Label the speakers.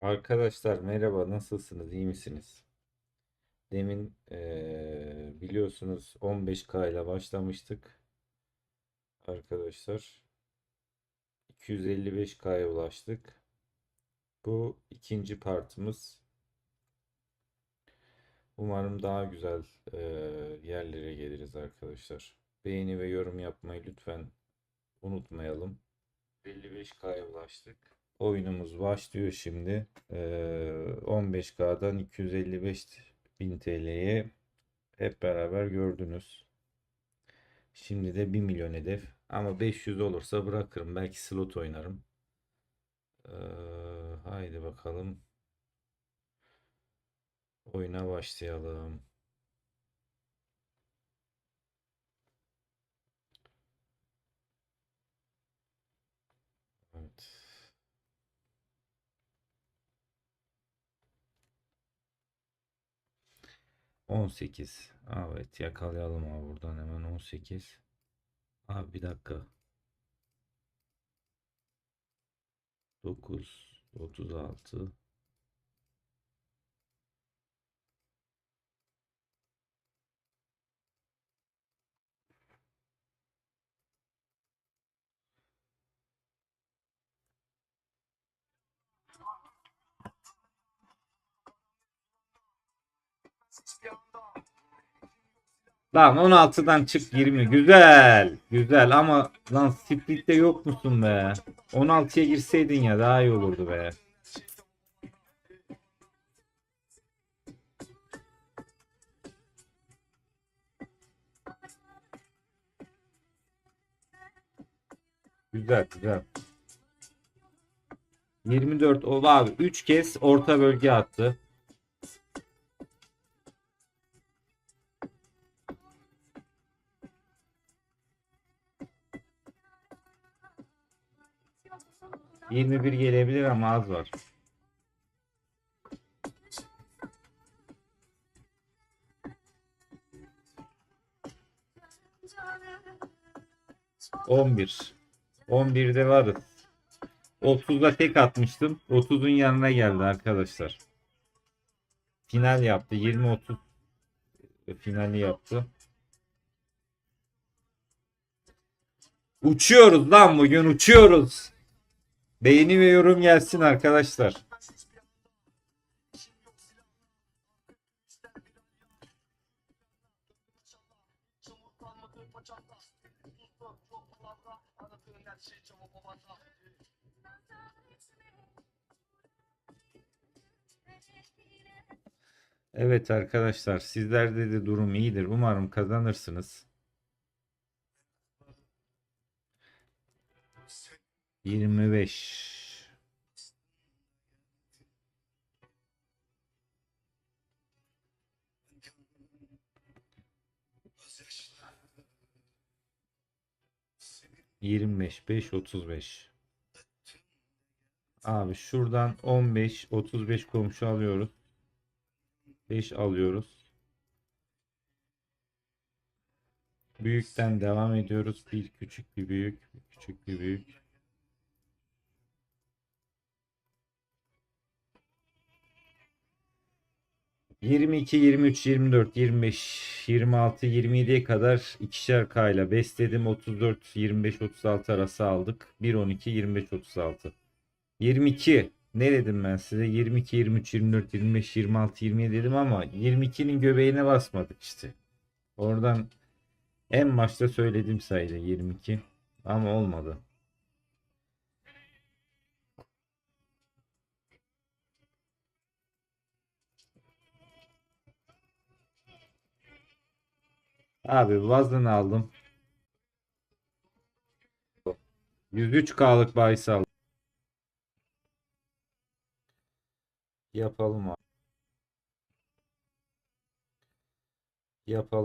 Speaker 1: Arkadaşlar merhaba nasılsınız iyi misiniz? Demin eee, biliyorsunuz 15K ile başlamıştık arkadaşlar. 255K'ya ulaştık. Bu ikinci partımız. Umarım daha güzel eee, yerlere geliriz arkadaşlar. Beğeni ve yorum yapmayı lütfen unutmayalım. 55K'ya ulaştık. Oyunumuz başlıyor şimdi. Ee, 15K'dan 255 bin TL'ye hep beraber gördünüz. Şimdi de 1 milyon hedef. Ama 500 olursa bırakırım. Belki slot oynarım. Ee, haydi bakalım. Oyuna başlayalım. 18. Evet yakalayalım abi buradan hemen 18. Abi bir dakika. 9 36 Lan 16'dan çık 20. Güzel. Güzel ama lan Split'te yok musun be? 16'ya girseydin ya daha iyi olurdu be. Güzel güzel. 24 o abi 3 kez orta bölge attı. Yirmi bir gelebilir ama az var. On bir. On birde varız. 30'da tek atmıştım. 30'un yanına geldi arkadaşlar. Final yaptı. 20-30 finali yaptı. Uçuyoruz lan bugün uçuyoruz. Beğeni ve yorum gelsin arkadaşlar. Evet arkadaşlar sizlerde de durum iyidir. Umarım kazanırsınız. 25 25 5 35 Abi şuradan 15 35 komşu alıyoruz. 5 alıyoruz. Büyükten devam ediyoruz. Bir küçük bir büyük, küçük bir büyük. Yirmi iki, yirmi üç, yirmi dört, yirmi beş, yirmi altı, yirmi yediye kadar ikişer K ile besledim. Otuz dört, yirmi beş, otuz altı arası aldık. Bir on iki, yirmi beş, otuz altı. 22. Ne dedim ben size? 22, 23, 24, 25, 26, 27 dedim ama 22'nin göbeğine basmadık işte. Oradan en başta söylediğim sayıydı 22 ama olmadı. Abi vazını aldım. 103K'lık bahis aldım. Yapalım abi. Yapalım.